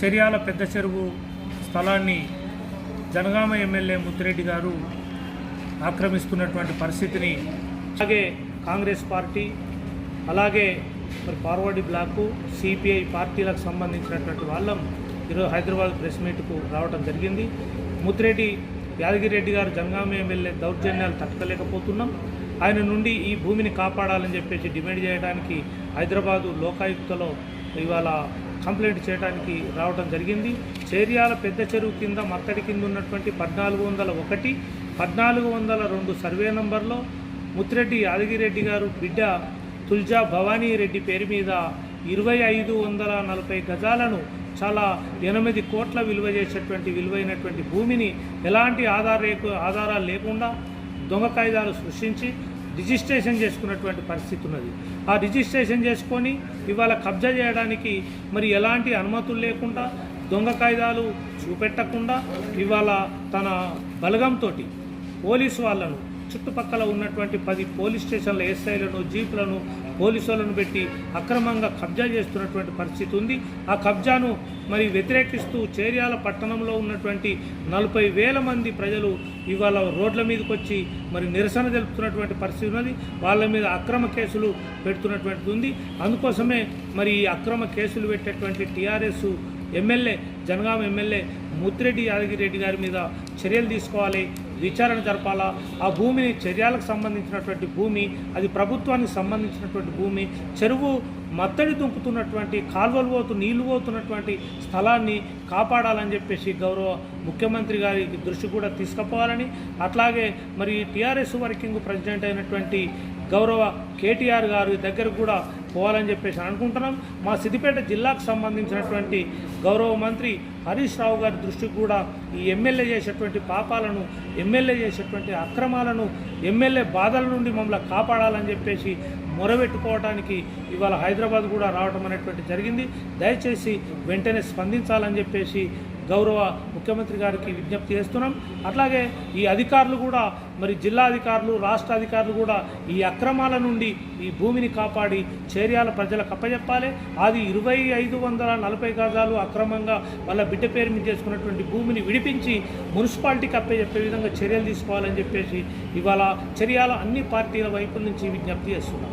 చర్యాల పెద్ద చెరువు స్థలాన్ని జనగామ ఎమ్మెల్యే ముత్తిరెడ్డి గారు ఆక్రమిస్తున్నటువంటి పరిస్థితిని అలాగే కాంగ్రెస్ పార్టీ అలాగే మరి ఫార్వర్డ్ బ్లాకు సిపిఐ పార్టీలకు సంబంధించినటువంటి వాళ్ళం ఈరోజు హైదరాబాద్ ప్రెస్ మీట్కు రావడం జరిగింది. ముత్తిరెడ్డి యాదగిరెడ్డి గారు జనగామ ఎమ్మెల్యే దౌర్జన్యాలు తట్టుకోలేకపోతున్నాం. ఆయన నుండి ఈ భూమిని కాపాడాలని చెప్పేసి డిమాండ్ చేయడానికి హైదరాబాదు లోకాయుక్తలో ఇవాళ కంప్లైంట్ చేయడానికి రావడం జరిగింది. చేర్యాల పెద్ద చెరువు కింద మత్తడి కింద ఉన్నటువంటి పద్నాలుగు వందల ఒకటి పద్నాలుగు వందల రెండు సర్వే నంబర్లో ముత్తిరెడ్డి యాదగిరెడ్డి గారు బిడ్డ తుల్జా భవానీ రెడ్డి పేరు మీద ఇరవై ఐదు వందల నలభై గజాలను చాలా ఎనిమిది కోట్ల విలువ చేసేటువంటి విలువైనటువంటి భూమిని ఎలాంటి ఆధార ఆధారాలు లేకుండా దొంగ కాయిదాలు సృష్టించి రిజిస్ట్రేషన్ చేసుకున్నటువంటి పరిస్థితి ఉన్నది. ఆ రిజిస్ట్రేషన్ చేసుకొని ఇవాళ కబ్జా చేయడానికి మరి ఎలాంటి అనుమతులు లేకుండా దొంగ కాయిదాలు చూపెట్టకుండా ఇవాళ తన బలగంతో పోలీసు వాళ్ళను చుట్టుపక్కల ఉన్నటువంటి పది పోలీస్ స్టేషన్ల ఎస్ఐలను జీపులను పోలీసులను పెట్టి అక్రమంగా కబ్జా చేస్తున్నటువంటి పరిస్థితి ఉంది. ఆ కబ్జాను మరి వ్యతిరేకిస్తూ చేర్యాల పట్టణంలో ఉన్నటువంటి నలభై వేల మంది ప్రజలు ఇవాళ రోడ్ల మీదకి వచ్చి మరి నిరసన తెలుపుతున్నటువంటి పరిస్థితి ఉన్నది. వాళ్ళ మీద అక్రమ కేసులు పెడుతున్నటువంటిది ఉంది. అందుకోసమే మరి ఈ అక్రమ కేసులు పెట్టేటువంటి TRS MLA Jangaon MLA Muthireddy Yadagirireddy గారి మీద చర్యలు తీసుకోవాలి. విచారణ జరపాలా? ఆ భూమిని చర్యలకు సంబంధించినటువంటి భూమి అది ప్రభుత్వానికి సంబంధించినటువంటి భూమి చెరువు మత్తడి దుంకుతున్నటువంటి కాలువలు పోతు నీళ్ళు పోతున్నటువంటి స్థలాన్ని కాపాడాలని చెప్పేసి గౌరవ ముఖ్యమంత్రి గారి దృష్టి కూడా తీసుకుపోవాలని అట్లాగే మరి టీఆర్ఎస్ వర్కింగ్ ప్రెసిడెంట్ అయినటువంటి గౌరవ కేటీఆర్ గారి దగ్గరకు కూడా పోవాలని చెప్పేసి అనుకుంటున్నాం. మా సిద్దిపేట జిల్లాకు సంబంధించినటువంటి గౌరవ మంత్రి హరీష్ రావు గారి దృష్టికి కూడా ఈ ఎమ్మెల్యే చేసేటువంటి పాపాలను ఎమ్మెల్యే చేసేటువంటి అక్రమాలను ఎమ్మెల్యే బాధల నుండి మమ్మల్ని కాపాడాలని చెప్పేసి మొరబెట్టుకోవడానికి ఇవాళ హైదరాబాద్ కూడా రావడం అనేటువంటి జరిగింది. దయచేసి వెంటనే స్పందించాలని చెప్పేసి గౌరవ ముఖ్యమంత్రి గారికి విజ్ఞప్తి చేస్తున్నాం. అట్లాగే ఈ అధికారులు కూడా మరి జిల్లా అధికారులు రాష్ట్ర అధికారులు కూడా ఈ అక్రమాల నుండి ఈ భూమిని కాపాడి చేర్యాల ప్రజలకు అప్పచెప్పాలి అది ఇరవై ఐదు వందల నలభై గజాలు అక్రమంగా వాళ్ళ బిడ్డ పేరు మీద చేసుకున్నటువంటి భూమిని విడిపించి మున్సిపాలిటీకి అప్పచెప్పే విధంగా చర్యలు తీసుకోవాలని చెప్పేసి ఇవాళ చర్యాల అన్ని పార్టీల వైపు నుంచి విజ్ఞప్తి చేస్తున్నాం.